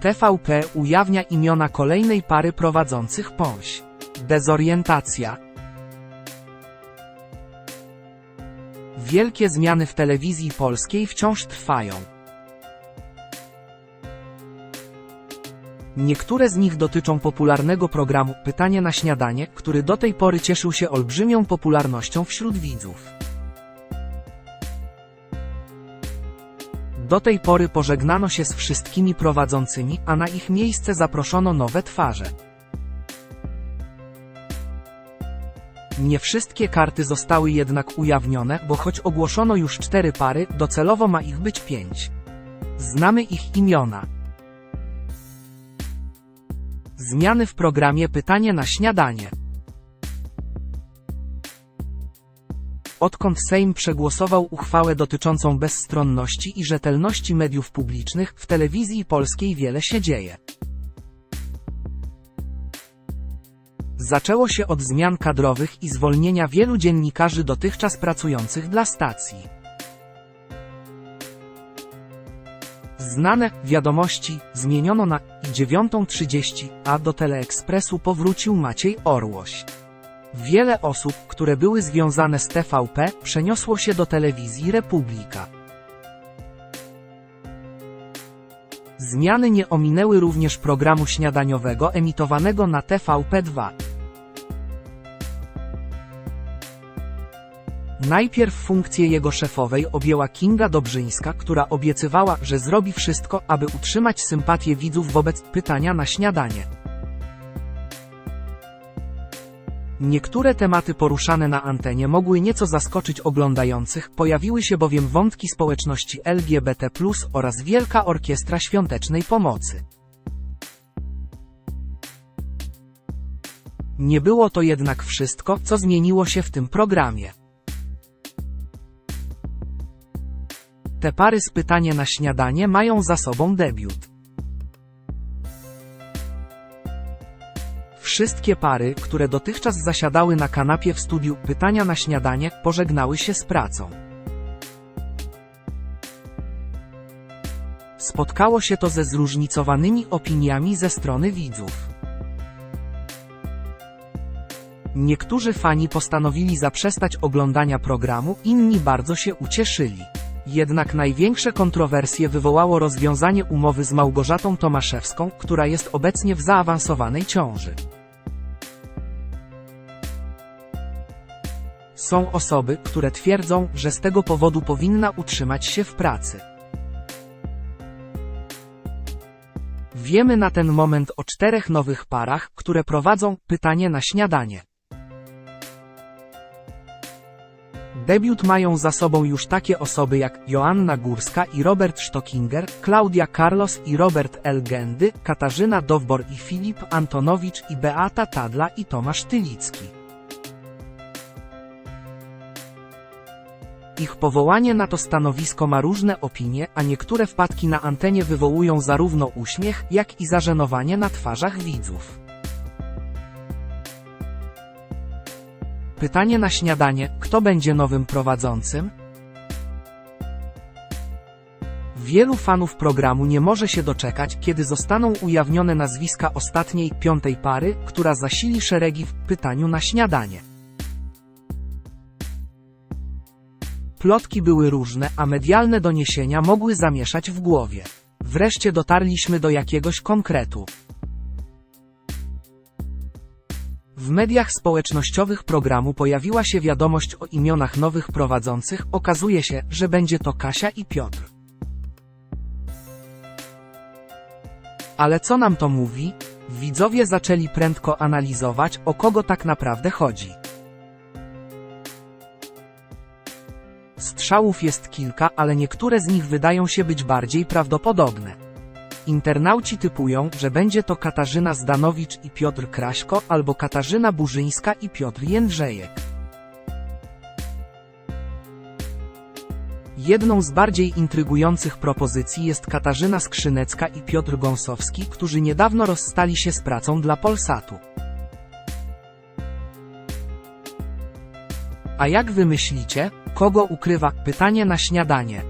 TVP ujawnia imiona kolejnej pary prowadzących pąś. Dezorientacja. Wielkie zmiany w telewizji polskiej wciąż trwają. Niektóre z nich dotyczą popularnego programu Pytanie na śniadanie, który do tej pory cieszył się olbrzymią popularnością wśród widzów. Do tej pory pożegnano się z wszystkimi prowadzącymi, a na ich miejsce zaproszono nowe twarze. Nie wszystkie karty zostały jednak ujawnione, bo choć ogłoszono już cztery pary, docelowo ma ich być pięć. Znamy ich imiona. Zmiany w programie Pytanie na śniadanie. Odkąd Sejm przegłosował uchwałę dotyczącą bezstronności i rzetelności mediów publicznych, w telewizji polskiej wiele się dzieje. Zaczęło się od zmian kadrowych i zwolnienia wielu dziennikarzy dotychczas pracujących dla stacji. Znane wiadomości zmieniono na i 9.30, a do Teleekspresu powrócił Maciej Orłoś. Wiele osób, które były związane z TVP, przeniosło się do telewizji Republika. Zmiany nie ominęły również programu śniadaniowego emitowanego na TVP2. Najpierw funkcję jego szefowej objęła Kinga Dobrzyńska, która obiecywała, że zrobi wszystko, aby utrzymać sympatię widzów wobec pytania na śniadanie. Niektóre tematy poruszane na antenie mogły nieco zaskoczyć oglądających, pojawiły się bowiem wątki społeczności LGBT+, oraz Wielka Orkiestra Świątecznej Pomocy. Nie było to jednak wszystko, co zmieniło się w tym programie. Te pary z pytanie na śniadanie mają za sobą debiut. Wszystkie pary, które dotychczas zasiadały na kanapie w studiu Pytania na śniadanie, pożegnały się z pracą. Spotkało się to ze zróżnicowanymi opiniami ze strony widzów. Niektórzy fani postanowili zaprzestać oglądania programu, inni bardzo się ucieszyli. Jednak największe kontrowersje wywołało rozwiązanie umowy z Małgorzatą Tomaszewską, która jest obecnie w zaawansowanej ciąży. Są osoby, które twierdzą, że z tego powodu powinna utrzymać się w pracy. Wiemy na ten moment o czterech nowych parach, które prowadzą pytanie na śniadanie. Debiut mają za sobą już takie osoby jak Joanna Górska i Robert Stockinger, Klaudia Carlos i Robert L. Gendy, Katarzyna Dowbor i Filip Antonowicz i Beata Tadla i Tomasz Tylicki. Ich powołanie na to stanowisko ma różne opinie, a niektóre wpadki na antenie wywołują zarówno uśmiech, jak i zażenowanie na twarzach widzów. Pytanie na śniadanie, kto będzie nowym prowadzącym? Wielu fanów programu nie może się doczekać, kiedy zostaną ujawnione nazwiska ostatniej, piątej pary, która zasili szeregi w pytaniu na śniadanie. Plotki były różne, a medialne doniesienia mogły zamieszać w głowie. Wreszcie dotarliśmy do jakiegoś konkretu. W mediach społecznościowych programu pojawiła się wiadomość o imionach nowych prowadzących, okazuje się, że będzie to Kasia i Piotr. Ale co nam to mówi? Widzowie zaczęli prędko analizować, o kogo tak naprawdę chodzi. Strzałów jest kilka, ale niektóre z nich wydają się być bardziej prawdopodobne. Internauci typują, że będzie to Katarzyna Zdanowicz i Piotr Kraśko, albo Katarzyna Burzyńska i Piotr Jędrzejek. Jedną z bardziej intrygujących propozycji jest Katarzyna Skrzynecka i Piotr Gąsowski, którzy niedawno rozstali się z pracą dla Polsatu. A jak wy myślicie, kogo ukrywa pytanie na śniadanie?